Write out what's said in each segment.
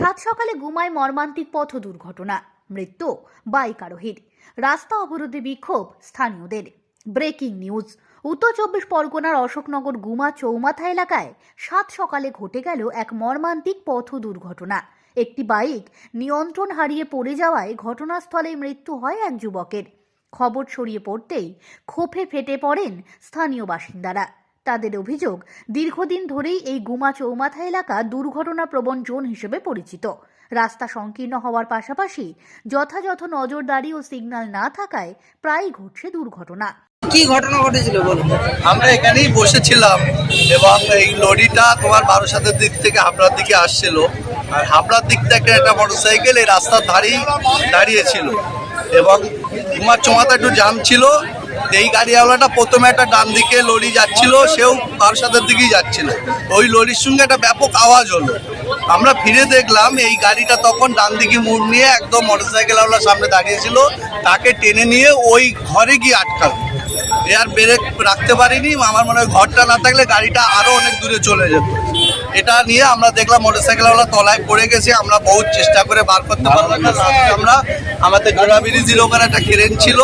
সাত সকালে গুমায় মর্মান্তিক পথ দুর্ঘটনা। মৃত্যু বাইক আরোহীর। রাস্তা অবরোধে বিক্ষোভ স্থানীয়দের। Breaking news. উত্তর চব্বিশ পরগনার অশোকনগর গুমা চৌমাথা এলাকায় সাত সকালে ঘটে গেল এক মর্মান্তিক পথ দুর্ঘটনা। একটি বাইক নিয়ন্ত্রণ হারিয়ে পড়ে যাওয়ায় ঘটনাস্থলে মৃত্যু হয় এক যুবকের। খবর ছড়িয়ে পড়তেই ক্ষোভে ফেটে পড়েন স্থানীয় বাসিন্দারা। তাদের অভিযোগ, দীর্ঘদিন ধরেই এই গুমা চৌমাথা এলাকা দুর্ঘটনা প্রবণ জোন হিসেবে পরিচিত। রাস্তা সংকীর্ণ হওয়ার পাশাপাশি যথাযথ নজরদারি ও সিগন্যাল না থাকায় প্রায়ই ঘটছে দুর্ঘটনা। কি ঘটনা ঘটেছিল বলুন? আমরা এখানেই বসেছিলাম এবং এই লরিটা তোমার বারোসাতের দিক থেকে হাবড়ার দিকে আসছিল। আর হাবড়ার দিক থেকে একটা মোটরসাইকেল এই রাস্তার ধারেই দাঁড়িয়েছিল। এবং তোমার চোমাতে একটু জাম ছিল এই গাড়িওয়ালাটা প্রথমে একটা ডান দিকে লরি যাচ্ছিল, সেও বারোসাতের দিকেই যাচ্ছিল। ওই লরির সঙ্গে একটা ব্যাপক আওয়াজ হলো। আমরা ফিরে দেখলাম, এই গাড়িটা তখন ডান দিকে মুড় নিয়ে একদম মোটরসাইকেলওয়ালার সামনে দাঁড়িয়েছিল। তাকে টেনে নিয়ে ওই ঘরে গিয়ে আটকালো। এ আর ব্রেক রাখতে পারিনি, আমার মনে হয় ঘরটা না থাকলে গাড়িটা আরও অনেক দূরে চলে যেত। এটা নিয়ে আমরা দেখলাম মোটরসাইকেলওয়ালা তলায় পড়ে গেছে। আমরা বহুত চেষ্টা করে বার করতে পারলাম না। আমরা আমাদের জোড়া ব্রিজের ওখানে একটা ক্রেন ছিল।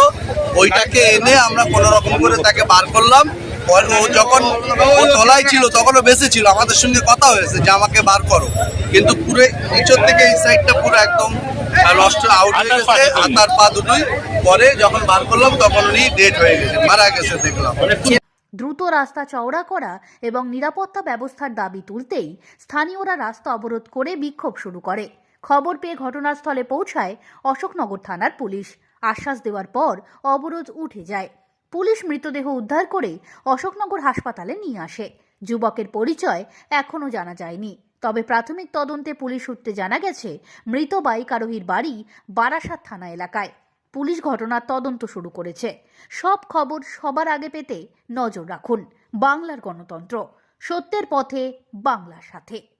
ওইটাকে এনে আমরা কোনো রকম করে তাকে বার করলাম। ও যখন ও তলায় ছিল তখনও বেঁচে ছিল। আমাদের সঙ্গে কথা হয়েছে যে আমাকে বার করো। কিন্তু পুরো নিচের থেকে এই সাইডটা পুরো একদম নষ্ট আউট হয়ে গেছে। হাতার পা দুটোই। পরে যখন বার করলাম তখন উনি ডেট হয়ে গেছে মারা গেছে দেখলাম। দ্রুত রাস্তা চওড়া করা এবং নিরাপত্তা ব্যবস্থার দাবি তুলতেই স্থানীয়রা রাস্তা অবরোধ করে বিক্ষোভ শুরু করে। খবর পেয়ে ঘটনাস্থলে পৌঁছায় অশোকনগর থানার পুলিশ। আশ্বাস দেওয়ার পর অবরোধ উঠে যায়। পুলিশ মৃতদেহ উদ্ধার করে অশোকনগর হাসপাতালে নিয়ে আসে। যুবকের পরিচয় এখনও জানা যায়নি। তবে প্রাথমিক তদন্তে পুলিশ সূত্রে জানা গেছে, মৃত বাইক আরোহীর বাড়ি বারাসাত থানা এলাকায়। পুলিশ ঘটনার তদন্ত শুরু করেছে। সব খবর সবার আগে পেতে নজর রাখুন বাংলার গণতন্ত্র। সত্যের পথে বাংলার সাথে।